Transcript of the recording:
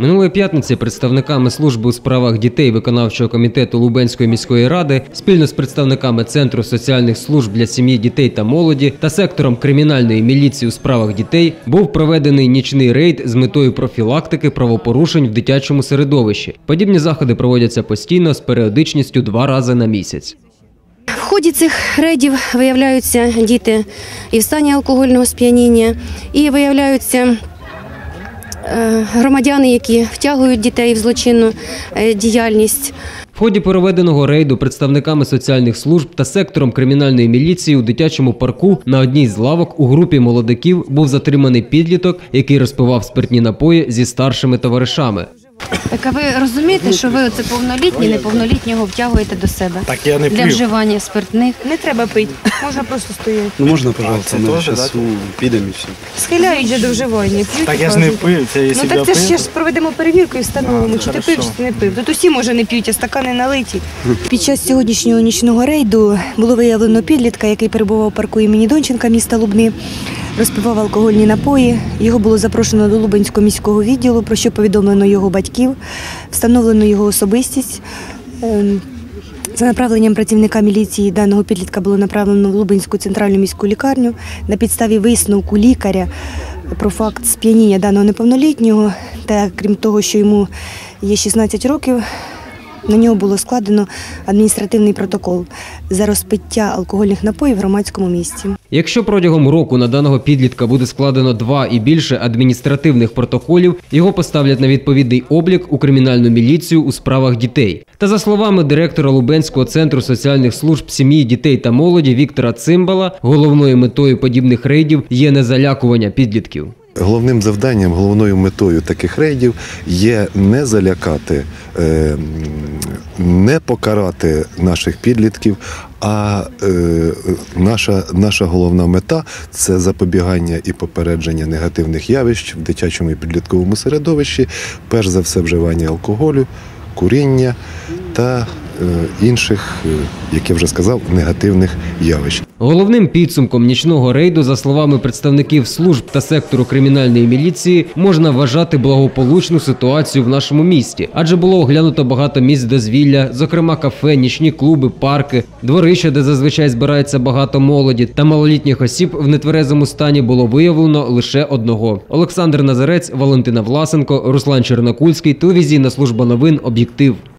Минулої п'ятниці представниками служби у справах дітей виконавчого комітету Лубенської міської ради спільно з представниками Центру соціальних служб для сім'ї, дітей та молоді та сектором кримінальної міліції у справах дітей був проведений нічний рейд з метою профілактики правопорушень в дитячому середовищі. Подібні заходи проводяться постійно з періодичністю два рази на місяць. В ході цих рейдів виявляються діти і в стані алкогольного сп'яніння, і виявляються громадяни, які втягують дітей в злочинну е, діяльність. В ході проведеного рейду представниками соціальних служб та сектором кримінальної міліції у дитячому парку на одній з лавок у групі молодиків був затриманий підліток, який розпивав спиртні напої зі старшими товаришами. Так а ви розумієте, що ви оце повнолітні, неповнолітнього втягуєте до себе Так я не для вживання спиртних? Не треба пити, можна просто стояти. Ну можна, пожалуйста, ми зараз підемо і все. Схиляють же до вживання, п'ють. Так і я ж не кажуть. пив, це якщо Ну б я так це ж пив. ще ж проведемо перевірку і встановимо, А, чи ти пив, чи ти не пив. Тут усі може не п'ють, а стакани налиті. Під час сьогоднішнього нічного рейду було виявлено підлітка, який перебував у парку імені Донченка міста Лубни. Розпивав алкогольні напої. Його було запрошено до Лубенського міського відділу, про що повідомлено його батьків, встановлено його особистість. Ем, За направленням працівника міліції даного підлітка було направлено в Лубенську центральну міську лікарню на підставі висновку лікаря про факт сп'яніння даного неповнолітнього. Та крім того, що йому є 16 років, на нього було складено адміністративний протокол за розпиття алкогольних напоїв в громадському місці. Якщо протягом року на даного підлітка буде складено два і більше адміністративних протоколів, його поставлять на відповідний облік у кримінальну міліцію у справах дітей. Та за словами директора Лубенського центру соціальних служб сім'ї, дітей та молоді Віктора Цимбала, головною метою подібних рейдів є не залякування підлітків. Головним завданням, головною метою таких рейдів є не залякати, е, не покарати наших підлітків, а е, наша, наша головна мета це запобігання і попередження негативних явищ в дитячому і підлітковому середовищі, перш за все вживання алкоголю, куріння та інших, е, як я вже сказав, негативних явищ. Головним підсумком нічного рейду, за словами представників служб та сектору кримінальної міліції, можна вважати благополучну ситуацію в нашому місті, адже було оглянуто багато місць дозвілля, зокрема кафе, нічні клуби, парки, дворища, де зазвичай збирається багато молоді, та малолітніх осіб в нетверезому стані було виявлено лише одного. Олександр Назарець, Валентина Власенко, Руслан Чернокульський, телевізійна служба новин Об'єктив.